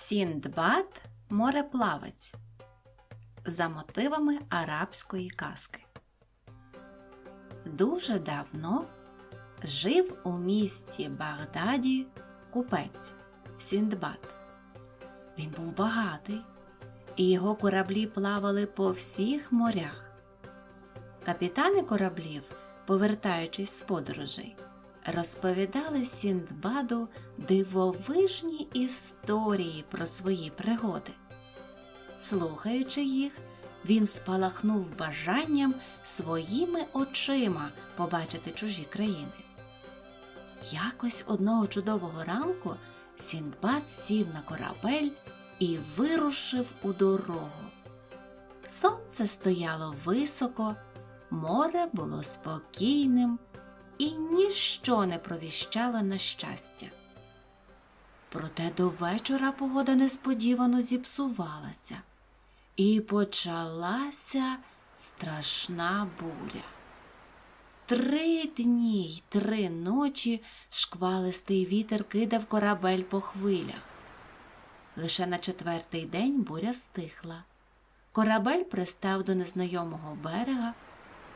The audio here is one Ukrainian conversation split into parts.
Сіндбад мореплавець за мотивами арабської казки. Дуже давно жив у місті Багдаді купець Сіндбад. Він був багатий, і його кораблі плавали по всіх морях. Капітани кораблів, повертаючись з подорожей, розповідали Сіндбаду дивовижні історії про свої пригоди. Слухаючи їх, він спалахнув бажанням своїми очима побачити чужі країни. Якось одного чудового ранку Сіндбад сів на корабель і вирушив у дорогу. Сонце стояло високо, море було спокійним, і ніщо не провіщало на щастя. Проте до вечора погода несподівано зіпсувалася, і почалася страшна буря. Три дні й три ночі шквалистий вітер кидав корабель по хвилях. Лише на четвертий день буря стихла. Корабель пристав до незнайомого берега,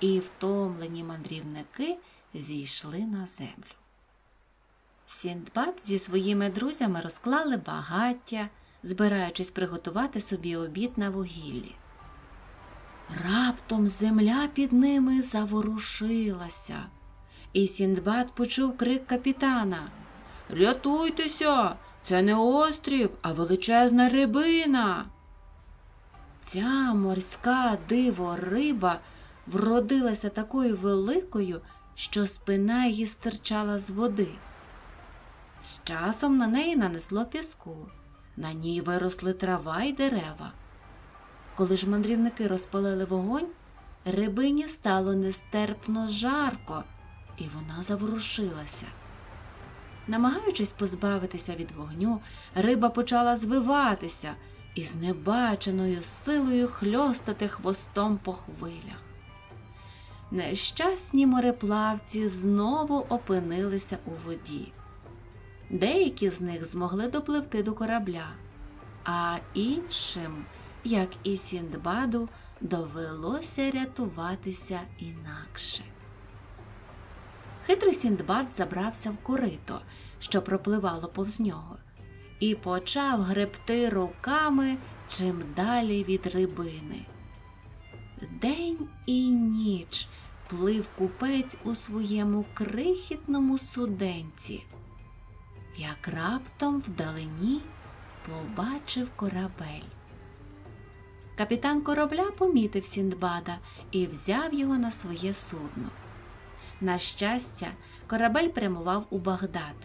і втомлені мандрівники зійшли на землю. Сіндбад зі своїми друзями розклали багаття, збираючись приготувати собі обід на вугіллі. Раптом земля під ними заворушилася, і Сіндбад почув крик капітана Рятуйтеся! Це не острів, а величезна рибина. Ця морська диво риба вродилася такою великою, що спина її стирчала з води. З часом на неї нанесло піску, на ній виросли трава й дерева. Коли ж мандрівники розпалили вогонь, рибині стало нестерпно жарко, і вона заворушилася. Намагаючись позбавитися від вогню, риба почала звиватися і з небаченою силою хльостати хвостом по хвилях. Нещасні мореплавці знову опинилися у воді. Деякі з них змогли допливти до корабля, а іншим, як і Сіндбаду, довелося рятуватися інакше. Хитрий Сіндбад забрався в корито, що пропливало повз нього, і почав гребти руками чим далі від рибини. День і ніч плив купець у своєму крихітному суденці, як раптом вдалині побачив корабель. Капітан корабля помітив Сіндбада і взяв його на своє судно. На щастя, корабель прямував у Багдад,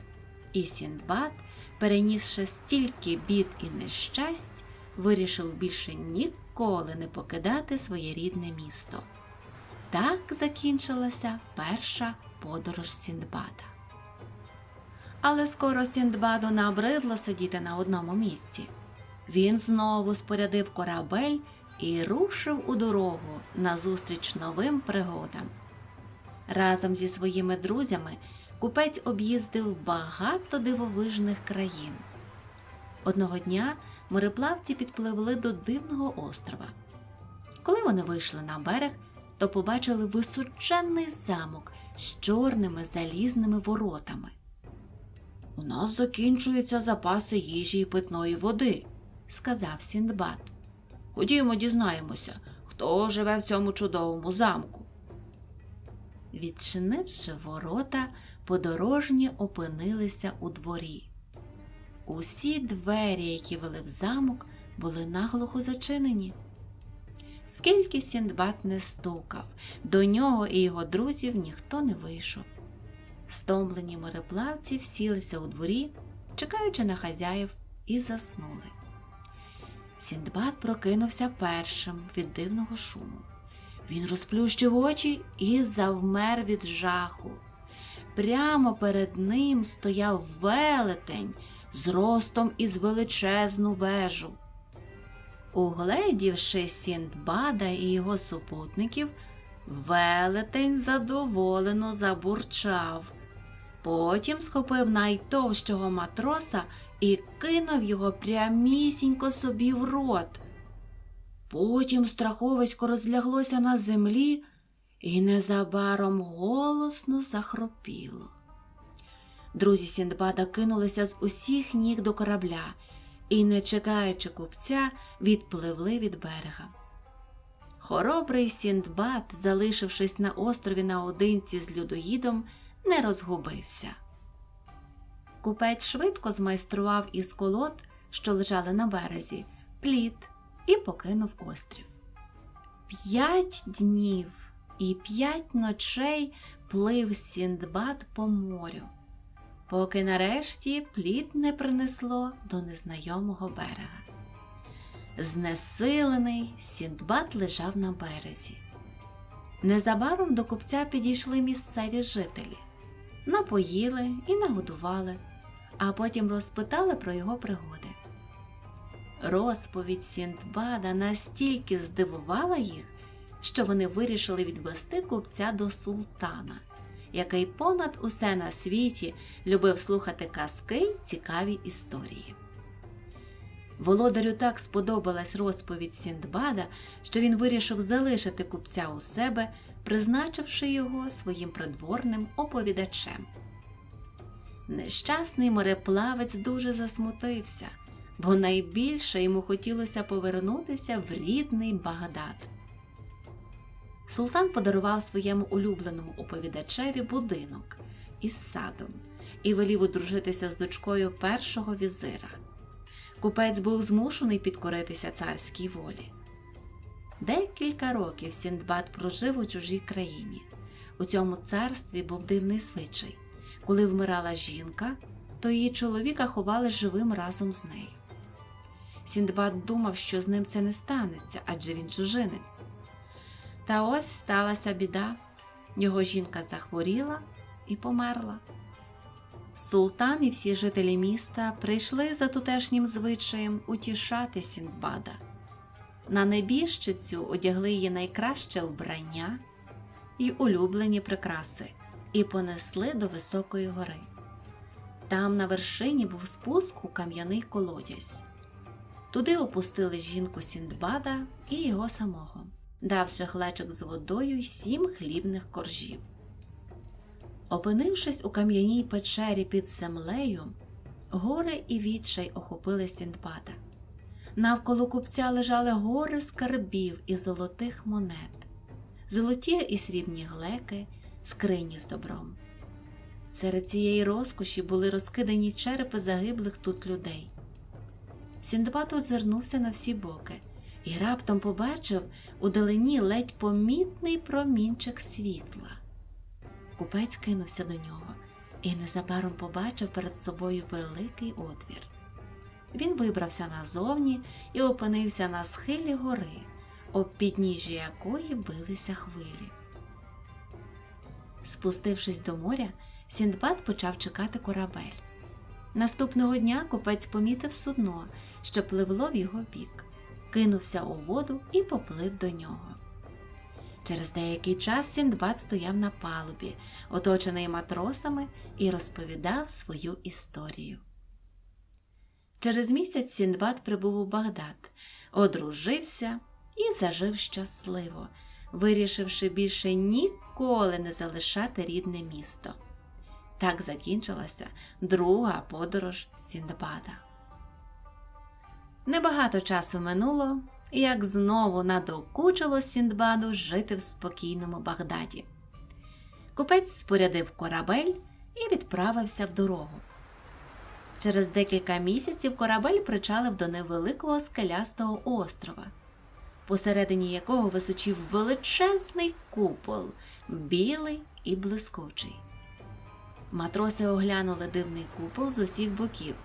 і Сіндбад, перенісши стільки бід і нещасть, вирішив більше ніколи не покидати своє рідне місто. Так закінчилася перша подорож Сіндбада. Але скоро Сіндбаду набридло сидіти на одному місці. Він знову спорядив корабель і рушив у дорогу назустріч новим пригодам. Разом зі своїми друзями купець об'їздив багато дивовижних країн. Одного дня мореплавці підпливли до дивного острова. Коли вони вийшли на берег, то побачили височенний замок з чорними залізними воротами. У нас закінчуються запаси їжі і питної води, сказав Сіндбад. Ходімо, дізнаємося, хто живе в цьому чудовому замку. Відчинивши ворота, подорожні опинилися у дворі. Усі двері, які вели в замок, були наглухо зачинені. Скільки Сіндбад не стукав, до нього і його друзів ніхто не вийшов. Стомлені мореплавці всілися у дворі, чекаючи на хазяїв, і заснули. Сіндбад прокинувся першим від дивного шуму. Він розплющив очі і завмер від жаху. Прямо перед ним стояв велетень з ростом із величезну вежу. Угледівши Сіндбада і його супутників, велетень задоволено забурчав. Потім схопив найтовщого матроса і кинув його прямісінько собі в рот. Потім страховисько розляглося на землі і незабаром голосно захропіло. Друзі Сіндбада кинулися з усіх ніг до корабля і, не чекаючи купця, відпливли від берега. Хоробрий Сіндбад, залишившись на острові наодинці з людоїдом, не розгубився. Купець швидко змайстрував із колод, що лежали на березі, плід і покинув острів. П'ять днів і п'ять ночей плив Сіндбад по морю, поки нарешті плід не принесло до незнайомого берега. Знесилений, Сіндбад лежав на березі. Незабаром до купця підійшли місцеві жителі, напоїли і нагодували, а потім розпитали про його пригоди. Розповідь Сіндбада настільки здивувала їх, що вони вирішили відвести купця до султана, який понад усе на світі любив слухати казки й цікаві історії. Володарю так сподобалась розповідь Сіндбада, що він вирішив залишити купця у себе, призначивши його своїм придворним оповідачем. Нещасний мореплавець дуже засмутився, бо найбільше йому хотілося повернутися в рідний Багдад. Султан подарував своєму улюбленому оповідачеві будинок із садом і велів одружитися з дочкою першого візира. Купець був змушений підкоритися царській волі. Декілька років Сіндбад прожив у чужій країні. У цьому царстві був дивний звичай. Коли вмирала жінка, то її чоловіка ховали живим разом з нею. Сіндбад думав, що з ним це не станеться, адже він чужинець. Та ось сталася біда. Його жінка захворіла і померла. Султан і всі жителі міста прийшли за тутешнім звичаєм утішати Сіндбада. На небіжчицю одягли її найкраще вбрання і улюблені прикраси і понесли до високої гори. Там на вершині був спуск у кам'яний колодязь. Туди опустили жінку Сіндбада і його самого, давши глечик з водою й сім хлібних коржів. Опинившись у кам'яній печері під землею, горе і відчай охопили Сіндбада. Навколо купця лежали гори скарбів і золотих монет, золоті і срібні глеки, скрині з добром. Серед цієї розкоші були розкидані черепи загиблих тут людей. Сіндбад озирнувся на всі боки і раптом побачив у далині ледь помітний промінчик світла. Купець кинувся до нього і незабаром побачив перед собою великий отвір. Він вибрався назовні і опинився на схилі гори, об підніжжі якої билися хвилі. Спустившись до моря, Сіндбад почав чекати корабель. Наступного дня купець помітив судно, що пливло в його бік, кинувся у воду і поплив до нього. Через деякий час Сіндбад стояв на палубі, оточений матросами, і розповідав свою історію. Через місяць Сіндбад прибув у Багдад, одружився і зажив щасливо, вирішивши більше ніколи не залишати рідне місто. Так закінчилася друга подорож Сіндбада. Небагато часу минуло, як знову надокучило Сіндбаду жити в спокійному Багдаді. Купець спорядив корабель і відправився в дорогу. Через декілька місяців корабель причалив до невеликого скелястого острова, посередині якого височив величезний купол, білий і блискучий. Матроси оглянули дивний купол з усіх боків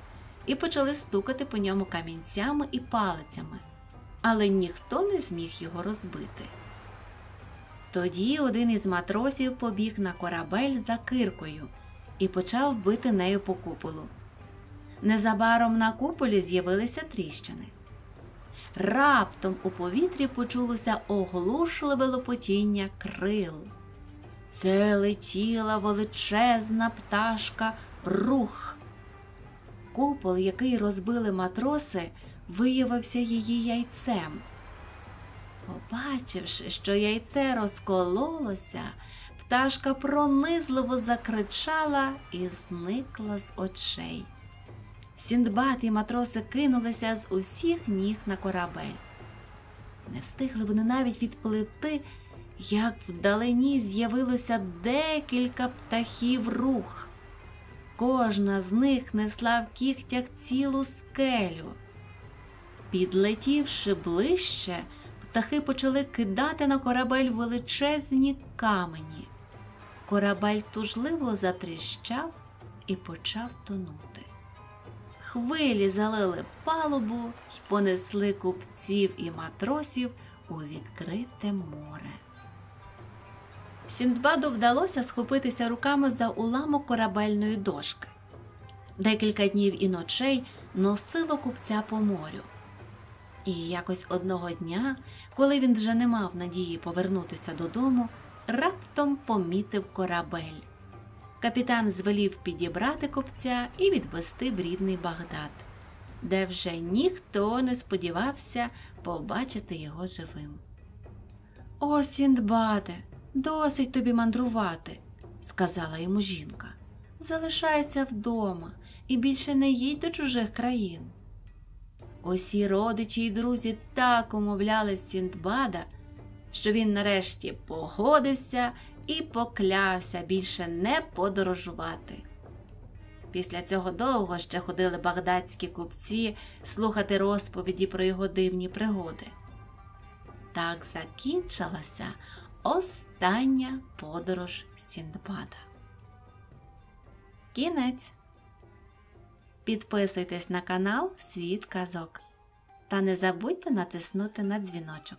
і почали стукати по ньому камінцями і палицями, але ніхто не зміг його розбити. Тоді один із матросів побіг на корабель за киркою і почав бити нею по куполу. Незабаром на куполі з'явилися тріщини. Раптом у повітрі почулося оглушливе лопотіння крил. Це летіла величезна пташка рух. Купол, який розбили матроси, виявився її яйцем. Побачивши, що яйце розкололося, пташка пронизливо закричала і зникла з очей. Сіндбад і матроси кинулися з усіх ніг на корабель. Не встигли вони навіть відпливти, як вдалині з'явилося декілька птахів рух. Кожна з них несла в кігтях цілу скелю. Підлетівши ближче, птахи почали кидати на корабель величезні камені. Корабель тужливо затріщав і почав тонути. Хвилі залили палубу й понесли купців і матросів у відкрите море. Сіндбаду вдалося схопитися руками за уламок корабельної дошки. Декілька днів і ночей носило купця по морю. І якось одного дня, коли він вже не мав надії повернутися додому, раптом помітив корабель. Капітан звелів підібрати купця і відвести в рідний Багдад, де вже ніхто не сподівався побачити його живим. О, Сіндбаде, досить тобі мандрувати, сказала йому жінка. Залишайся вдома і більше не їдь до чужих країн. Усі родичі й друзі так умовляли Сіндбада, що він нарешті погодився і поклявся більше не подорожувати. Після цього довго ще ходили багдадські купці слухати розповіді про його дивні пригоди. Так закінчилася остання подорож Сіндбада. Кінець. Підписуйтесь на канал Світ Казок та не забудьте натиснути на дзвіночок.